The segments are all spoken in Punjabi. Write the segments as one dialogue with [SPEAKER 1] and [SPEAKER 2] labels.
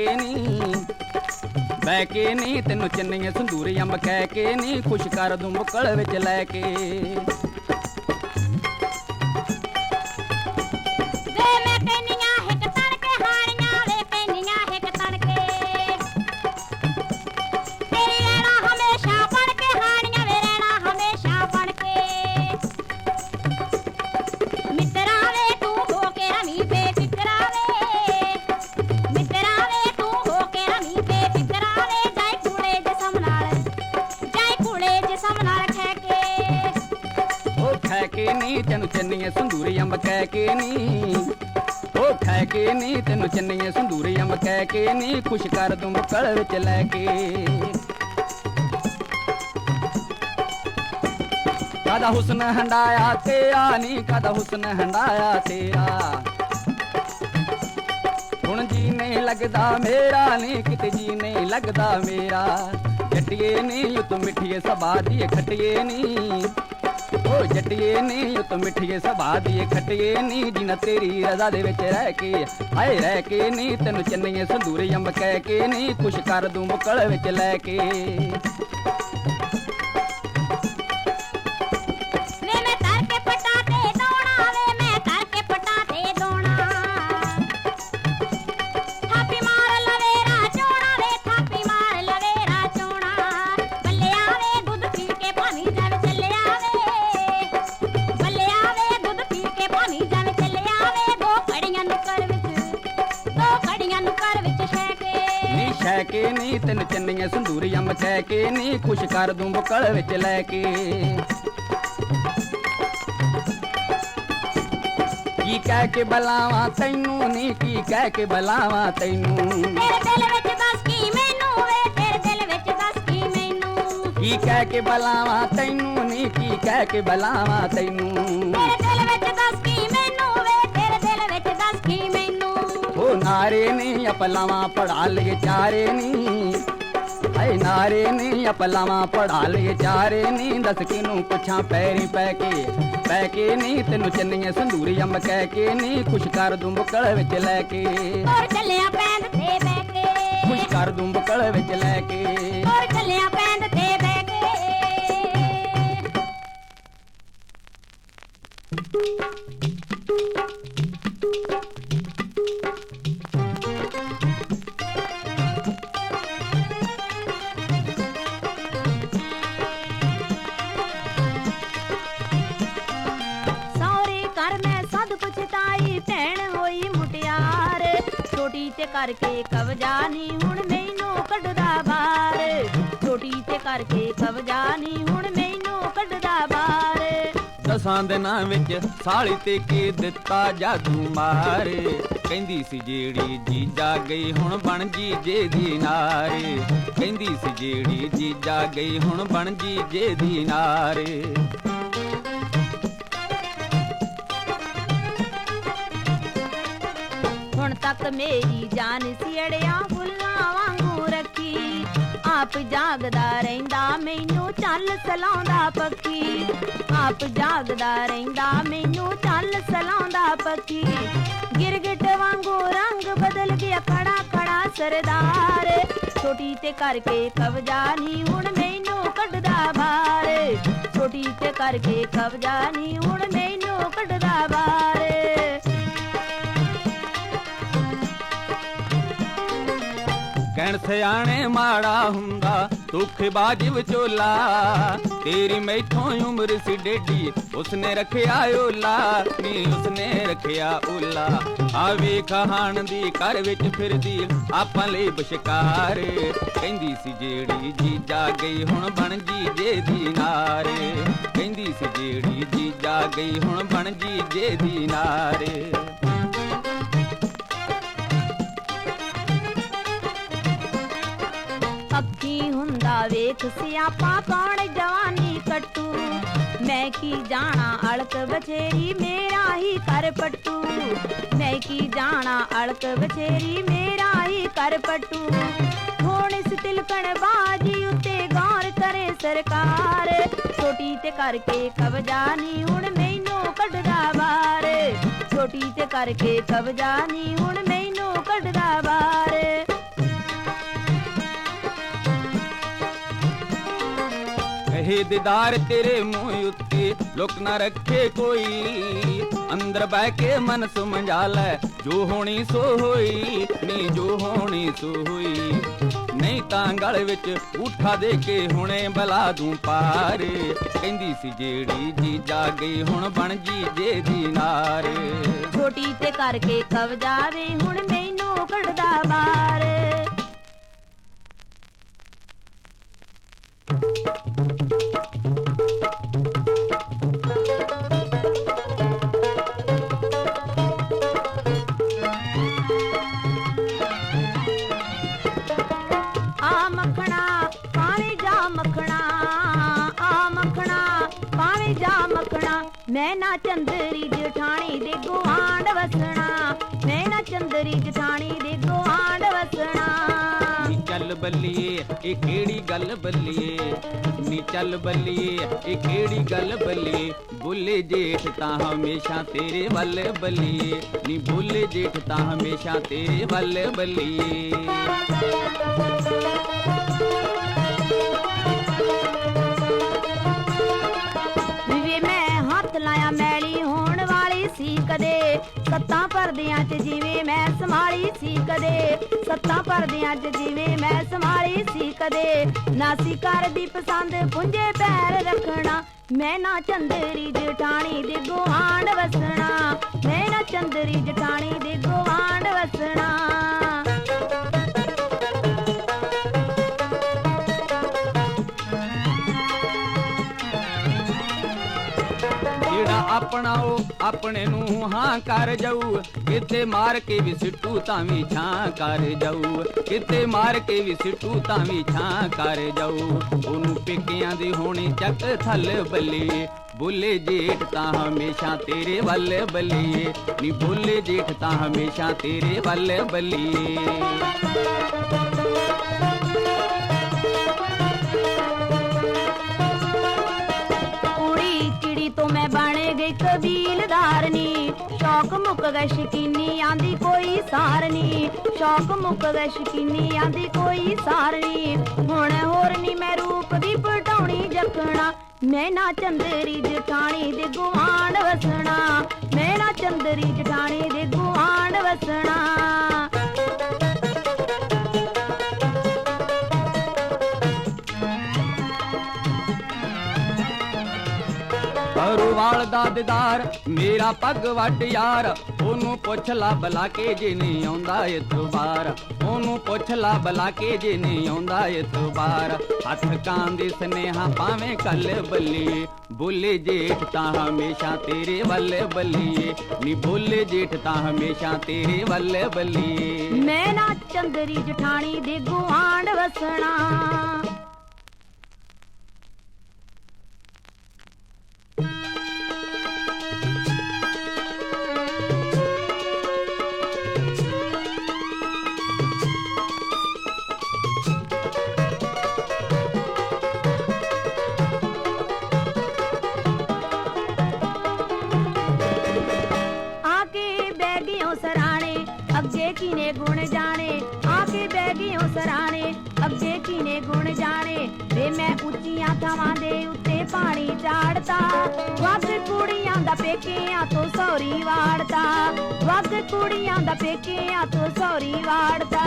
[SPEAKER 1] ਕੇ ਨਹੀਂ ਬਹਿ ਕੇ ਨਹੀਂ ਤੈਨੂੰ ਚੰਨੀਆਂ ਸੰਧੂਰੀ ਅੰਬ ਕਹਿ ਕੇ ਨਹੀਂ ਖੁਸ਼ ਕਰ ਦੂੰ ਮੁਕਲ ਵਿੱਚ ਲੈ ਕੇ। ਉਹ ਕੇ ਨੀ, ਤੈਨੂੰ ਚੰਨੀਆਂ ਸੰਧੂਰੀ ਅੰਬ ਕਹਿ ਕੇ ਨਹੀਂ ਖੁਸ਼ ਕਰ ਦੂੰ ਮੁਕਲ ਵਿੱਚ ਲੈ ਕੇ। ਕਾਦਾ ਹੁਸਨ ਹੰਡਾਇਆ ਤੇਰਾ ਨੀ, ਕਾਦਾ ਹੁਸਨ ਹੰਡਾਇਆ ਤੇਰਾ। ਹੁਣ ਜੀ ਨਹੀਂ ਲੱਗਦਾ ਮੇਰਾ ਨੀ, ਕਿਤੇ ਜੀ ਨਹੀਂ ਲੱਗਦਾ ਮੇਰਾ। ਜੱਟੀਏ ਨੀ ਤੂੰ ਮਿੱਠੀਏ ਸਭਾ ਦੀ, ਖੱਟੀਏ ਨੀ। ਓ ਜੱਟੀਏ ਨੀ, ਉਤ ਮਿੱਠੀਏ ਸਭਾ ਦੀ ਖੱਟੀਏ ਨੀ, ਜਿਨਾ ਤੇਰੀ ਰਜ਼ਾ ਦੇ ਵਿੱਚ ਰਹਿ ਕੇ, ਹਾਏ ਰਹਿ ਕੇ ਨੀ, ਤੈਨੂੰ ਚੰਨੀਏ ਸੰਧੂਰੀ ਅੰਬ ਕਹਿ ਕੇ ਨਹੀਂ ਖੁਸ਼ ਕਰ ਦੂੰ ਮੁਕਲ ਵਿੱਚ ਲੈ ਕੇ। ਅੰਬ ਕਹਿ ਕੇ ਨਹੀਂ ਖੁਸ਼ ਕਰ ਦੂੰ ਮੁਕਲ ਵਿੱਚ ਲੈ ਕੇ। ਕੀ ਕਹਿ ਕੇ ਬਲਾਵਾਂ ਤੈਨੂੰ ਨੀ ਕੀ ਕਹਿ ਕੇ ਬਲਾਵਾਂ ਤੈਨੂੰ?
[SPEAKER 2] ਤੇਰੇ ਦਿਲ ਵਿੱਚ ਦੱਸ ਕੀ ਮੈਨੂੰ ਵੇ ਤੇਰੇ ਦਿਲ ਵਿੱਚ ਦੱਸ ਕੀ ਮੈਨੂੰ?
[SPEAKER 1] ਕੀ ਕਹਿ ਕੇ ਬਲਾਵਾਂ ਤੈਨੂੰ ਨੀ ਕੀ ਕਹਿ ਕੇ ਬਲਾਵਾਂ ਤੈਨੂੰ?
[SPEAKER 2] ਤੇਰੇ ਦਿਲ ਵਿੱਚ ਦੱਸ ਕੀ ਮੈਨੂੰ ਵੇ ਤੇਰੇ ਦਿਲ ਵਿੱਚ ਦੱਸ ਕੀ ਮੈਨੂੰ?
[SPEAKER 1] ਉਹ ਨਾਰੇ ਨੀ ਅਪਲਾਵਾਂ ਪੜਾ ਲਏ ਚਾਰੇ ਨੀ। ਹਾਏ ਨਾਰੇ ਨੀ ਅਪਲਾਵਾਂ ਪੜਾ ਲਏ ਚਾਰੇ ਨੀ ਦੱਸ ਕਿਨੂੰ ਪੁੱਛਾਂ ਪੈਰੀ ਪੈ ਕੇ ਪੈ ਕੇ ਨੀ ਤੈਨੂੰ ਚੰਨੀਆਂ ਸੰਧੂਰੀ ਅੰਬ ਕਹਿ ਕੇ ਨੀ ਖੁਸ਼ ਕਰ ਦੂੰ ਬੁਕਲ ਵਿੱਚ ਲੈ ਕੇ।
[SPEAKER 2] ਹੋਰ ਚੱਲਿਆ ਪੈਂਦ ਤੇ ਬਹਿ ਕੇ।
[SPEAKER 1] ਖੁਸ਼ ਕਰ ਦੂੰ ਬੁਕਲ ਵਿੱਚ ਲੈ ਕੇ।
[SPEAKER 2] ਹੋਰ ਚੱਲਿਆ ਪੈਂਦ ਤੇ ਬਹਿ ਕੇ। ਮੈਂ ਸਦ ਭੈਣ ਹੋਈ ਮੁਟਿਆਰ। ਛੋਟੀ ਤੇ ਕਰਕੇ ਕਵਜਾ ਨਹੀਂ, ਹੁਣ ਮੈਨੂੰ ਕੱਢਦਾ ਬਾਹਰ। ਛੋਟੀ ਤੇ ਕਰਕੇ ਕਵਜਾ ਨਹੀਂ, ਹੁਣ ਮੈਨੂੰ ਕੱਢਦਾ ਬਾਹਰ।
[SPEAKER 1] ਦਸਾਂ ਦਿਨਾਂ ਵਿੱਚ ਸਾਲੀ ਤੇ ਕੀ ਦਿੱਤਾ ਜਾਦੂ ਮਾਰੇ। ਕਹਿੰਦੀ ਸੀ ਜਿਹੜੀ ਜੀਜਾ ਗਈ, ਹੁਣ ਬਣ ਜੀਜੇ ਦੀ ਨਾਰੇ। ਕਹਿੰਦੀ ਸੀ ਜਿਹੜੀ ਜੀਜਾ ਗਈ, ਹੁਣ ਬਣ ਜੀਜੇ ਦੀ ਨਾਰੇ।
[SPEAKER 2] ਹੁਣ ਤੱਕ ਮੇਰੀ ਜਾਨ ਸਿੜਿਆ ਫੁੱਲਾਂ ਵਾਂਗੂ ਰੱਖੀ। ਆਪ ਜਾਗਦਾ ਰਹਿੰਦਾ, ਮੈਨੂੰ ਚੱਲ ਸਲਾਉਂਦਾ ਪੱਖੀ। ਆਪ ਜਾਗਦਾ ਰਹਿੰਦਾ, ਮੈਨੂੰ ਚੱਲ ਸਲਾਉਂਦਾ ਪੱਖੀ। ਗਿਰਗਿਟ ਵਾਂਗੂ ਰੰਗ ਬਦਲ ਗਿਆ ਖੜਾ ਖੜਾ ਸਰਦਾਰ। ਛੋਟੀ ਤੇ ਕਰਕੇ ਕਬਜਾ ਨਹੀਂ, ਹੁਣ ਮੈਨੂੰ ਕੱਢਦਾ ਬਾਹਰ ਛੋਟੀ ਤੇ ਕਰਕੇ ਕਬਜਾ ਨਹੀਂ, ਹੁਣ ਮੈਨੂੰ ਕੱਢਦਾ ਬਾਹਰ
[SPEAKER 1] ਕਹਿਣ ਸਿਆਣੇ ਮਾੜਾ ਹੁੰਦਾ, ਦੁੱਖ ਬਾਜ ਵਿਚੋਲਾ। ਤੇਰੀ ਮੈਥੋਂ ਉਮਰ ਸੀ ਡੇਡੀ ਉਸਨੇ ਰੱਖਿਆ ਓਲਾ, ਨੀ ਉਸਨੇ ਰੱਖਿਆ ਓਲਾ। ਆਵੇ ਕਹਾਣ ਦੀ ਘਰ ਵਿੱਚ ਫਿਰਦੀ, ਆਪਾਂ ਲਈ ਬਸ਼ਕਾਰ ਕਹਿੰਦੀ ਸੀ ਜਿਹੜੀ ਜੀਜਾ ਗਈ, ਹੁਣ ਬਣ ਜੀਜੇ ਦੀ ਨਾਰੇ। ਕਹਿੰਦੀ ਸੀ ਜਿਹੜੀ ਜੀਜਾ ਗਈ, ਹੁਣ ਬਣ ਜੀਜੇ ਦੀ ਨਾਰੇ।
[SPEAKER 2] ਅੱਖੀ ਹੁੰਦਾ ਵੇਖ ਸਿਆਪਾ ਕੌਣ ਜਵਾਨੀ ਕੱਟੂ? ਮੈਂ ਕੀ ਜਾਣਾ ਅਲਕ ਬਛੇਰੀ ਮੇਰਾ ਹੀ ਕਰ ਪਟੂ। ਮੈਂ ਕੀ ਜਾਣਾ ਅਲਕ ਬਛੇਰੀ ਮੇਰਾ ਹੀ ਕਰ ਪੱਟੂ। ਹੁਣ ਇਸ ਤਿਲਕਣ ਬਾਜੀ ਉੱਤੇ ਗੌਰ ਕਰੇ ਸਰਕਾਰ। ਛੋਟੀ ਤੇ ਕਰਕੇ ਕਬਜ਼ਾ ਨਹੀਂ ਹੁਣ ਮੈਨੂੰ ਕੱਢਦਾ ਬਾਹਰ ਛੋਟੀ ਤੇ ਕਰਕੇ ਕਬਜ਼ਾ ਨਹੀਂ ਹੁਣ ਮੈਨੂੰ ਕੱਢਦਾ ਬਾਹਰ
[SPEAKER 1] ਕਹੇ ਦੀਦਾਰ ਤੇਰੇ ਮੂੰਹ ਉੱਤੇ ਲੁਕ ਨਾ ਰੱਖੇ ਕੋਈ ਅੰਦਰ ਬਹਿ ਕੇ ਮਨ ਸਮਝਾ ਲੈ ਜੋ ਹੋਣੀ ਸੋ ਹੋਈ ਨੀ ਜੋ ਹੋਣੀ ਸੋ ਹੋਈ ਨਹੀਂ ਤਾਂ ਗਲ ਵਿੱਚ ਉਠਾ ਦੇ ਕੇ ਹੁਣੇ ਬਲਾ ਦੂੰ ਪਾਰ ਕਹਿੰਦੀ ਸੀ ਜਿਹੜੀ ਜੀ ਜਾ ਗਈ ਹੁਣ ਬਣ ਜੀ ਜੇ ਦੀ ਨਾਰ
[SPEAKER 2] ਛੋਟੀ ਤੇ ਕਰਕੇ ਕਬਜ਼ਾ ਵੇ ਹੁਣ ਮੈਨੂੰ ਕੱਢਦਾ ਬਾਹਰ ਮੱਖਣਾ ਚੰਦਰੀ ਜਠਾਣੀ ਦੇ ਗੁਆਂਢ ਵਸਣਾ। ਮੈਂ ਨਾ ਚੰਦਰੀ ਜਠਾਣੀ ਦੇ ਗੁਆਂਢ ਵਸਣਾ।
[SPEAKER 1] ਨੀ ਚੱਲ ਬੱਲੀਏ, ਇਹ ਕਿਹੜੀ ਗੱਲ ਬੱਲੀਏ? ਨੀ ਚੱਲ ਬੱਲੀਏ, ਇਹ ਕਿਹੜੀ ਗੱਲ ਬੱਲੀਏ? ਬੁੱਲੇ ਜੇਠ ਤਾਂ ਹਮੇਸ਼ਾ ਤੇਰੇ ਵੱਲ ਬੱਲੀਏ। ਨੀ ਬੁੱਲੇ ਜੇਠ ਤਾਂ ਹਮੇਸ਼ਾ ਤੇਰੇ ਵੱਲ ਬੱਲੀਏ।
[SPEAKER 2] ਕਦੇ ਸੱਤਾਂ ਪਰਦਿਆਂ 'ਚ ਜਿਵੇਂ ਮੈਂ ਸੰਭਾਲੀ ਸੀ, ਕਦੇ ਸੱਤਾਂ ਪਰਦਿਆਂ 'ਚ ਜਿਵੇਂ ਮੈਂ ਸੰਭਾਲੀ ਸੀ, ਕਦੇ ਨਾ ਨਾਸੀ ਕਰਦੀ ਪਸੰਦ ਪੁੰਜੇ ਪੈਰ ਰੱਖਣਾ, ਮੈਂ ਨਾ ਚੰਦਰੀ ਜਠਾਣੀ ਦੇ ਗੁਆਂਢ ਵਸਣਾ, ਮੈਂ ਨਾ ਚੰਦਰੀ ਜਠਾਣੀ ਦੇ ਗੁਆਂਢ ਵਸਣਾ।
[SPEAKER 1] ਜਿਹੜਾ ਆਪਣੇ ਨੂੰ ਹਾਂ ਕਰ ਜਾਊ। ਕਿਤੇ ਮਾਰ ਕੇ ਵੀ ਸਿੱਟੂ ਤਾਂ ਵੀ ਛਾਂ ਕਰ ਜਾਊ। ਕਿਤੇ ਮਾਰ ਕੇ ਵੀ ਸਿੱਟੂ ਤਾਂ ਵੀ ਛਾਂ ਕਰ ਜਾਊ। ਉਹਨੂੰ ਪੇਕਿਆਂ ਦੀ ਹੋਣੀ ਚੱਕ ਥੱਲ ਬੱਲੇ। ਬੋਲੇ ਜੇਠ ਤਾਂ ਹਮੇਸ਼ਾ ਤੇਰੇ ਵੱਲ ਬੱਲੀਏ ਨੀ ਬੋਲੇ ਜੇਠ ਤਾਂ ਹਮੇਸ਼ਾ ਤੇਰੇ ਵੱਲ ਬੱਲੀਏ
[SPEAKER 2] ਸ਼ੌਕ ਮੁੱਕ ਸ਼ਕੀਨੀ ਆਂਦੀ ਕੋਈ ਸਾਰਨੀ ਸ਼ੌਕ ਮੁੱਕ ਸ਼ਕੀਨੀ ਆਂਦੀ ਕੋਈ ਸਾਰਨੀ ਹੁਣ ਹੋਰ ਨੀ ਮੈਂ ਰੂਪ ਦੀ ਪਟਾਉਣੀ ਜਖਣਾ। ਮੈਂ ਨਾ ਚੰਦਰੀ ਜਠਾਣੀ ਦੇ ਗੁਆਂਢ ਵਸਣਾ। ਮੈਂ ਨਾ ਚੰਦਰੀ ਜਠਾਣੀ ਦੇ ਗੁਆਂਢ ਵਸਣਾ।
[SPEAKER 1] ਪਰਵਾਲ ਦਾ ਦਿਦਾਰ, ਮੇਰਾ ਪੱਗ ਵੱਟ ਯਾਰ। ਉਹਨੂੰ ਪੁੱਛ ਲਾ ਬਲਾ ਕੇ ਜੇ ਨਹੀਂ ਆਉਂਦਾ ਇਤਬਾਰ ਉਹਨੂੰ ਪੁੱਛ ਲਾ ਬਲਾ ਕੇ ਜੇ ਨਹੀਂ ਆਉਂਦਾ ਇਤਬਾਰ ਹੱਥ ਕਾਂ ਦੇ ਸਨੇਹਾ ਪਾਵੇਂ ਕੱਲ ਬੱਲੀ। ਬੋਲੇ ਜੇਠ ਤਾਂ ਹਮੇਸ਼ਾ ਤੇਰੇ ਵੱਲ ਬੱਲੀਏ ਨੀ ਬੋਲੇ ਜੇਠ ਤਾਂ ਹਮੇਸ਼ਾ ਤੇਰੇ ਵੱਲ ਬੱਲੀਏ
[SPEAKER 2] ਮੈਂ ਨਾ ਚੰਦਰੀ ਜਠਾਣੀ ਦੇ ਗੁਆਂਢ ਵਸਣਾ। ਪਾਣੀ ਵੱਧ ਕੁੜੀਆਂ ਦਾ ਪੇਕਿਆਂ ਤੋਂ ਸੌਰੀ ਵਾੜਤਾ ਵੱਧ ਕੁੜੀਆਂ ਦਾ ਪੇਕਿਆਂ ਤੋਂ ਸੌਰੀ ਵਾੜਤਾ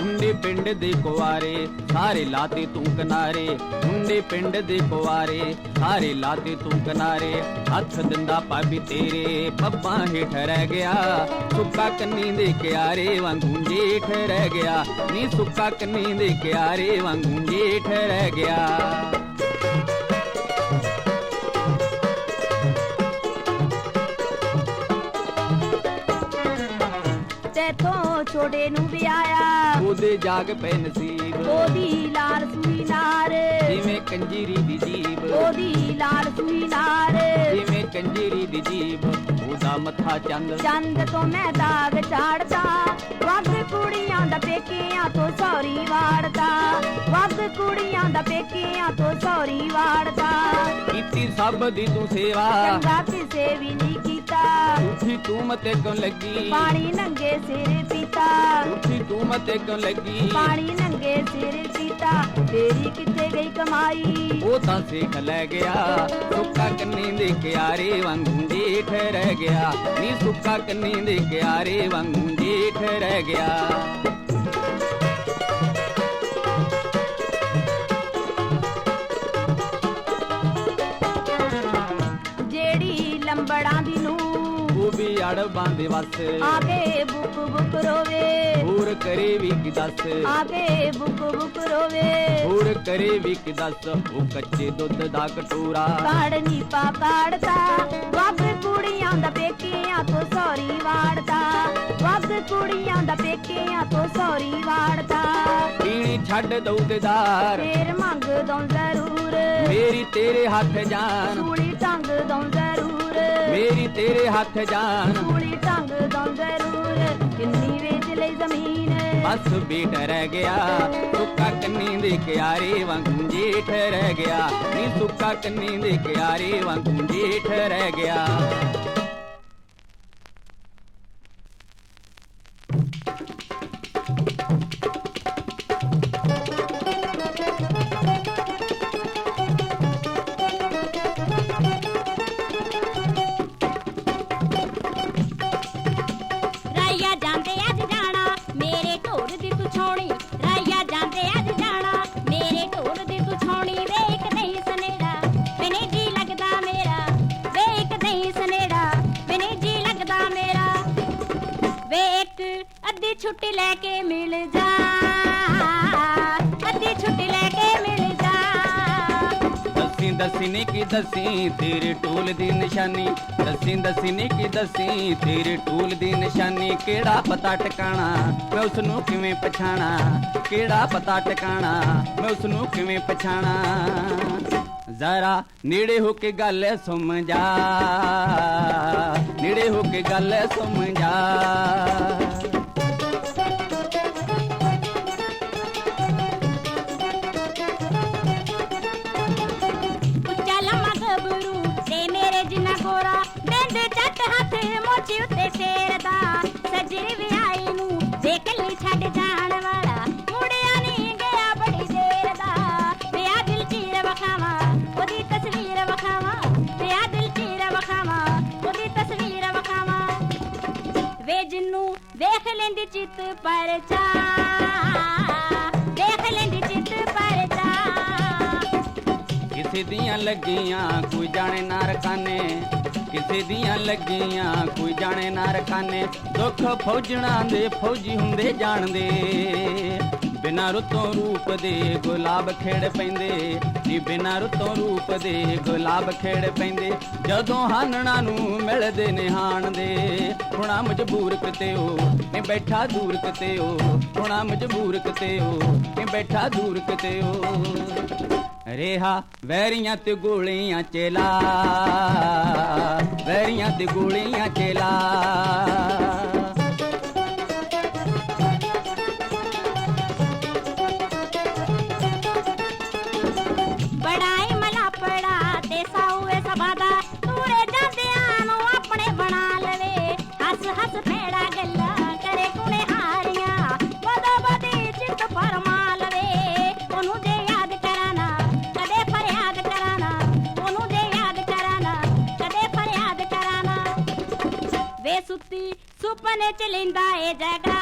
[SPEAKER 1] ਮੁੰਡੇ ਪਿੰਡ ਦੇ ਕੁਆਰੇ ਸਾਰੇ ਲਾਤੇ ਤੂੰ ਕਿਨਾਰੇ। ਮੁੰਡੇ ਪਿੰਡ ਦੇ ਕੁਆਰੇ ਸਾਰੇ ਲਾਤੇ ਤੂੰ ਕਿਨਾਰੇ। ਹੱਥ ਦਿੰਦਾ ਭਾਬੀ ਤੇਰੇ, ਪੱਪਾਂ ਹੇਠ ਰਹਿ ਗਿਆ। ਸੁੱਕਾ ਕੰਨੀ ਦੇ ਕਿਆਰੇ ਵਾਂਗੂ ਜੇਠ ਰਹਿ ਗਿਆ। ਨੀ ਸੁੱਕਾ ਕੰਨੀ ਦੇ ਕਿਆਰੇ ਵਾਂਗੂ ਜੇਠ ਰਹਿ ਗਿਆ।
[SPEAKER 2] ਛੋੜੇ ਨੂੰ ਵਿਆਇਆ
[SPEAKER 1] ਉਹਦੇ ਜਾਗ ਪੈ ਨਸੀਬ।
[SPEAKER 2] ਉਹਦੀ ਲਾਲ ਸੂਈ ਨਾਰ।
[SPEAKER 1] ਜਿਵੇਂ ਕੰਜੀਰੀ ਦੀ ਜੀਬ।
[SPEAKER 2] ਉਹਦੀ ਲਾਲ ਸੂਈ ਨਾਰ।
[SPEAKER 1] ਜਿਵੇਂ ਕੰਜੀਰੀ ਦੀ ਜੀਬ। ਉਹਦਾ ਮੱਥਾ ਚੰਦ।
[SPEAKER 2] ਚੰਦ ਤੋਂ ਮੈਂ ਦਾਗ ਚਾੜਦਾ। ਵੱਧ ਕੁੜੀਆਂ ਦਾ ਪੇਕਿਆਂ ਤੋਂ ਸੌਰੀ ਵਾੜਦਾ। ਵੱਧ ਕੁੜੀਆਂ ਦਾ ਪੇਕਿਆਂ ਤੋਂ ਸੌਰੀ ਵਾੜਦਾ।
[SPEAKER 1] ਕੀਤੀ ਸਭ ਦੀ ਤੂੰ ਸੇਵਾ।
[SPEAKER 2] ਚੰਗਾ ਕਿਸੇ ਵੀ ਨਹੀਂ ਕੀਤਾ
[SPEAKER 1] ਝੂਠੀ ਤੂੰ ਮਤੇ ਕਿਉਂ ਲੱਗੀ?
[SPEAKER 2] ਪਾਣੀ ਨੰਗੇ ਸਿਰ ਪੀਤਾ।
[SPEAKER 1] ਝੂਠੀ ਤੂੰ ਮਤੇ ਕਿਉਂ ਲੱਗੀ?
[SPEAKER 2] ਪਾਣੀ ਨੰਗੇ ਸਿਰ ਪੀਤਾ। ਤੇਰੀ ਕਿੱਥੇ ਗਈ ਕਮਾਈ?
[SPEAKER 1] ਉਹ ਤਾਂ ਸਿੱਖ ਲੈ ਗਿਆ। ਸੁੱਕਾ ਕੰਨੀ ਦੇ ਕਿਆਰੇ ਵਾਂਗੂ ਜੇਠ ਰਹਿ ਗਿਆ। ਨੀ ਸੁੱਕਾ ਕੰਨੀ ਦੇ ਕਿਆਰੇ ਵਾਂਗੂ ਜੇਠ ਰਹਿ ਗਿਆ। ਅੜ ਬਾਂਦੇ ਵਸ।
[SPEAKER 2] ਆਗੇ ਬੁੱਕ ਬੁੱਕ ਰੋਵੇ।
[SPEAKER 1] ਹੋਰ ਕਰੇ ਵੀ ਕਿ ਦੱਸ।
[SPEAKER 2] ਆਗੇ ਬੁੱਕ ਬੁੱਕ ਰੋਵੇ।
[SPEAKER 1] ਹੋਰ ਕਰੇ ਵੀ ਕਿ ਦੱਸ। ਉਹ ਕੱਚੇ ਦੁੱਧ ਦਾ ਕਟੋਰਾ।
[SPEAKER 2] ਕਾੜਨੀ ਪਾ ਕਾੜਦਾ ਵੱਗ ਕੁੜੀਆਂ ਦਾ ਪੇਕੀਆਂ ਤੋਂ ਸੌਰੀ ਵਾੜਦਾ ਵੱਗ ਕੁੜੀਆਂ ਦਾ ਪੇਕੀਆਂ ਤੋਂ ਸੌਰੀ ਵਾੜਦਾ
[SPEAKER 1] ਪੀਣੀ ਛੱਡ ਦਉਦੇਦਾਰ
[SPEAKER 2] ਫੇਰ ਮੰਗ ਦਉ ਜ਼ਰੂਰ।
[SPEAKER 1] ਮੇਰੀ ਤੇਰੇ ਹੱਥ ਜਾਨ।
[SPEAKER 2] ਸੂਲੀ ਟੰਗ ਦਉ ਜ਼ਰੂਰ।
[SPEAKER 1] ਮੇਰੀ ਤੇਰੇ ਹੱਥ ਜਾਨ।
[SPEAKER 2] ਸੂਲੀ ਟੰਗ ਦਉ ਜ਼ਰੂਰ ਕਿੰਨੀ ਵੇਚ ਲਈ ਜ਼ਮੀਨ।
[SPEAKER 1] ਬਸ ਬੇਟ ਰਹਿ ਗਿਆ ਸੁੱਕਾ ਕੰਨੀ ਦੇ ਕਿਆਰੇ ਵਾਂਗੂ ਜੇਠ ਰਹਿ ਗਿਆ। ਨੀ ਸੁੱਕਾ ਕੰਨੀ ਦੇ ਕਿਆਰੇ ਵਾਂਗੂ ਜੇਠ ਰਹਿ ਗਿਆ।
[SPEAKER 3] ਅੱਧੀ ਛੁੱਟੀ ਲੈ ਕੇ ਮਿਲ ਜਾ। ਅੱਧੀ ਛੁੱਟੀ ਲੈ ਕੇ ਮਿਲ ਜਾ।
[SPEAKER 1] ਦੱਸੀ ਦੱਸੀ ਨੀ ਕੀ ਦੱਸੀ ਤੇਰੇ ਟੂਲ ਦੀ ਨਿਸ਼ਾਨੀ। ਦੱਸੀ ਦੱਸੀ ਨੀ ਕੀ ਦੱਸੀ ਤੇਰੇ ਟੂਲ ਦੀ ਨਿਸ਼ਾਨੀ। ਕਿਹੜਾ ਪਤਾ ਟਿਕਾਣਾ, ਮੈਂ ਉਸ ਨੂੰ ਕਿਵੇਂ ਪਛਾਣਾ? ਕਿਹੜਾ ਪਤਾ ਟਿਕਾਣਾ, ਮੈਂ ਉਸ ਨੂੰ ਕਿਵੇਂ ਪਛਾਣਾ? ਜ਼ਰਾ ਨੇੜੇ ਹੋ ਕੇ ਗੱਲ ਸੁਣ ਜਾ। ਨੇੜੇ ਹੋ ਕੇ ਗੱਲ ਸੁਣ ਕਿਸੇ ਦੀਆਂ ਲੱਗੀਆਂ, ਕੋਈ ਜਾਣੇ ਨਾ ਰਕਾਨੇ ਕਿਸੇ ਦੀਆਂ ਲੱਗੀਆਂ, ਕੋਈ ਜਾਣੇ ਨਾ ਰਕਾਨੇ ਦੁੱਖ ਫੌਜਣਾ ਦੇ ਫੌਜੀ ਹੁੰਦੇ ਜਾਣਦੇ। ਬਿਨਾਂ ਰੁੱਤੋਂ ਰੂਪ ਦੇ ਗੁਲਾਬ ਖੇੜ ਪੈਂਦੇ। ਨੀ, ਬਿਨਾਂ ਰੁੱਤੋਂ ਰੂਪ ਦੇ ਗੁਲਾਬ ਖੇੜ ਪੈਂਦੇ। ਜਦੋਂ ਹਾਨਣਾ ਨੂੰ ਮਿਲਦੇ ਨੇ ਦੇ ਹੁਣਾ ਮਜਬੂਰ ਕਿਤੇ ਹੋ ਨੇ ਬੈਠਾ ਦੂਰ ਕਿਤੇ ਹੋ ਹੁਣਾ ਮਜਬੂਰ ਕਿਤੇ ਹੋ ਨੇ ਬੈਠਾ ਦੂਰ ਕਿਤੇ ਹੋ ਰੇਹਾ, ਵੈਰੀਆਂ ਤੇ ਗੋਲੀਆਂ ਚੇਲਾ, ਵੈਰੀਆਂ ਤੇ ਗੋਲੀਆਂ ਚੇਲਾ।
[SPEAKER 3] ਸੁੱਤੀ, ਸੁਪਨੇ ਚ ਲੈਂਦਾ ਏ ਜਗਾ।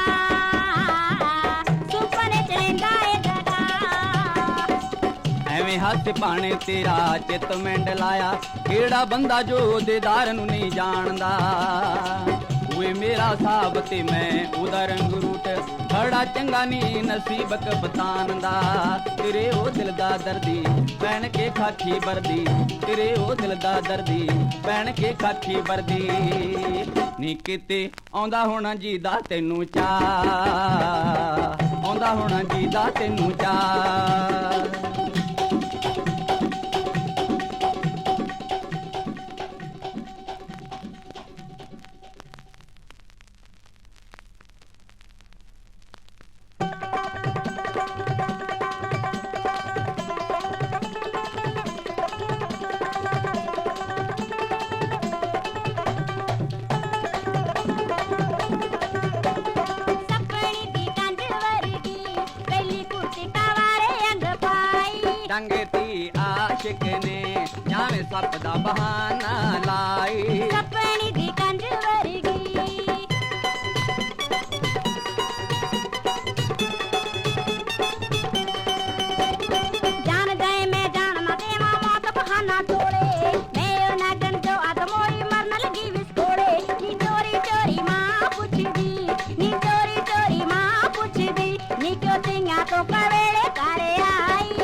[SPEAKER 3] ਸੁਪਨੇ ਚ ਲੈਂਦਾ ਏ ਜਗਾ।
[SPEAKER 1] ਐਵੇਂ ਹੱਥ ਪਾਣੇ ਤੇਰਾ ਚਿੱਤ ਮੈਂਡ ਲਾਇਆ। ਕਿਹੜਾ ਬੰਦਾ ਜੋ ਉਹਦੇਦਾਰ ਨੂੰ ਨਹੀਂ ਜਾਣਦਾ। ਓਏ ਮੇਰਾ ਸਾਬ ਤੇ ਮੈਂ ਉਹਦਾ ਰੰਗ ਰੂਟ ਬੜਾ ਚੰਗਾ ਨੀ ਨਸੀਬ ਬਤਾਨ ਦਾ ਤੇਰੇ ਉਹ ਦਿਲ ਦਾ ਦਰਦੀ ਪੈਣ ਕੇ ਖਾਖੀ ਵਰਦੀ। ਤੇਰੇ ਉਹ ਦਿਲ ਦਾ ਦਰਦੀ ਪੈਣ ਕੇ ਖਾਖੀ ਵਰਦੀ। ਨੀ ਕਿਤੇ ਆਉਂਦਾ ਹੋਣਾ ਜੀ ਦਾ ਤੈਨੂੰ ਚਾ ਆਉਂਦਾ ਹੋਣਾ ਜੀ ਦਾ ਤੈਨੂੰ ਚਾ ਆਸ਼ਿਕ ਨੇ ਜਾਵੇਂ ਸੱਪ ਦਾ ਬਹਾਨਾ ਲਾਈ
[SPEAKER 3] ਕੱਪਣੀ ਦੀ ਕੰਜ ਵਰਗੀ ਜਾਨ ਜਾਏ ਮੈਂ ਜਾਨ ਨਾ ਦੇਵਾਂ ਮੌਤ ਬਹਾਨਾ ਤੋੜੇ ਮੈਂ ਨਾ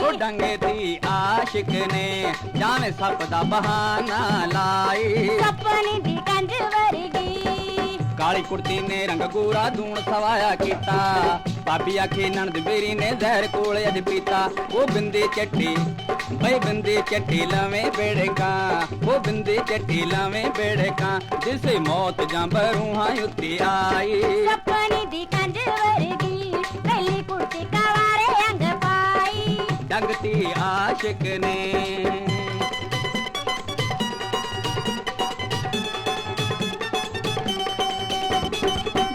[SPEAKER 1] ਉਹ ਡੰਗੇ ਦੀ ਆਸ਼ਿਕ ਨੇ ਜਾਵੇਂ ਸੱਪ ਦਾ ਬਹਾਨਾ ਲਾਈ।
[SPEAKER 3] ਕੱਪਣੀ ਦੀ ਕੰਜ ਵਰਗੀ।
[SPEAKER 1] ਕਾਲੀ ਕੁੜਤੀ ਨੇ ਰੰਗ ਗੋਰਾ ਦੂਣ ਸਵਾਇਆ ਕੀਤਾ। ਬਾਬੀ ਆਖੇ ਨਣਦ ਮੇਰੀ ਨੇ ਜ਼ਹਿਰ ਕੋਲ ਅਜ ਪੀਤਾ। ਉਹ ਬਿੰਦੇ ਚੱਟੀ ਬਈ ਬਿੰਦੇ ਚੱਟੀ ਲਾਵੇਂ ਬੇੜਕਾਂ। ਉਹ ਬਿੰਦੇ ਚੱਟੀ ਲਾਵੇਂ ਬੇੜਕਾਂ ਜਿਸੇ ਮੌਤ ਜਾਂ ਬਰੂਹਾਂ ਉੱਤੇ ਆਈ।
[SPEAKER 3] ਕੱਪਣੀ ਦੀ ਕੰਜ
[SPEAKER 1] ਡੰਗਤੀ ਆਸ਼ਿਕ ਨੇ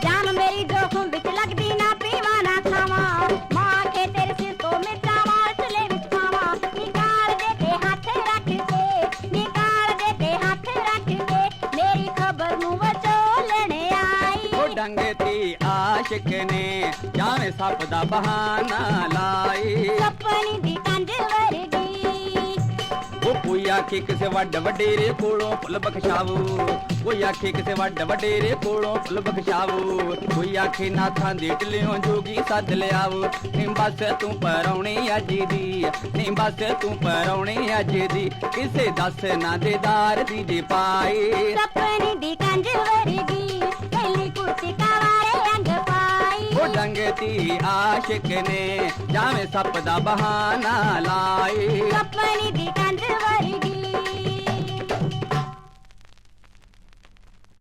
[SPEAKER 3] ਜਾਨ ਮੇਰੀ ਜੋਖਮ ਵਿੱਚ ਲੱਗਦੀ ਨਾ ਪੀਵਾ ਨਾ ਖਾਵਾਂ ਮਾਂ ਕੇ ਤੇਰੇ ਸਿਰ ਤੋਂ ਮਿਰਚਾਂ ਮਾਰ ਚਲੇ ਵਿੱਚ ਖਾਵਾਂ ਨਿਕਾਲ ਦੇ ਕੇ ਹੱਥ ਰੱਖ ਕੇ ਨਿਕਾਲ ਦੇ ਕੇ ਹੱਥ ਰੱਖ ਕੇ ਮੇਰੀ ਖਬਰ ਨੂੰ ਵਚੋਲਣ ਆਈ
[SPEAKER 1] ਉਹ ਡੰਗਤੀ ਆਸ਼ਿਕ ਨੇ ਜਾਵੇਂ ਸੱਪ ਦਾ ਬਹਾਨਾ ਲਾਈ ਕੋਈ ਆਖੇ ਕਿਸੇ ਵੱਡ ਵਡੇਰੇ ਕੋਲੋਂ ਫੁੱਲ ਬਖਸ਼ਾਵੋ। ਕੋਈ ਆਖੇ ਕਿਸੇ ਵੱਡ ਵਡੇਰੇ ਕੋਲੋਂ ਫੁੱਲ ਬਖਸ਼ਾਵੋ। ਕੋਈ ਆਖੇ ਨਾਥਾਂ ਦੇ ਟਲਿਓ ਜੋਗੀ ਸੱਦ ਲਿਆਵੋ। ਨੀ ਬਸ ਤੂੰ ਪਰੌਣੀ ਅੱਜ ਦੀ ਨੀ ਬਸ ਤੂੰ ਪਰੌਣੀ ਅੱਜ ਦੀ ਕਿਸੇ ਦੱਸ ਨਾ ਦੇਦਾਰ ਦੀ ਜੇ ਪਾਈ
[SPEAKER 3] ਕੱਪਣੀ ਦੀ ਕੰਜ ਵਰਗੀ ਪਹਿਲੀ ਕੁੜਤੀ ਕਵਾਰੇ ਅੰਗ ਪਾਈ।
[SPEAKER 1] ਉਹ ਡੰਗਤੀ ਆਸ਼ਿਕ ਨੇ ਜਾਵੇਂ ਸੱਪ ਦਾ ਬਹਾਨਾ ਲਾਈ
[SPEAKER 3] ਕੱਪਣੀ ਦੀ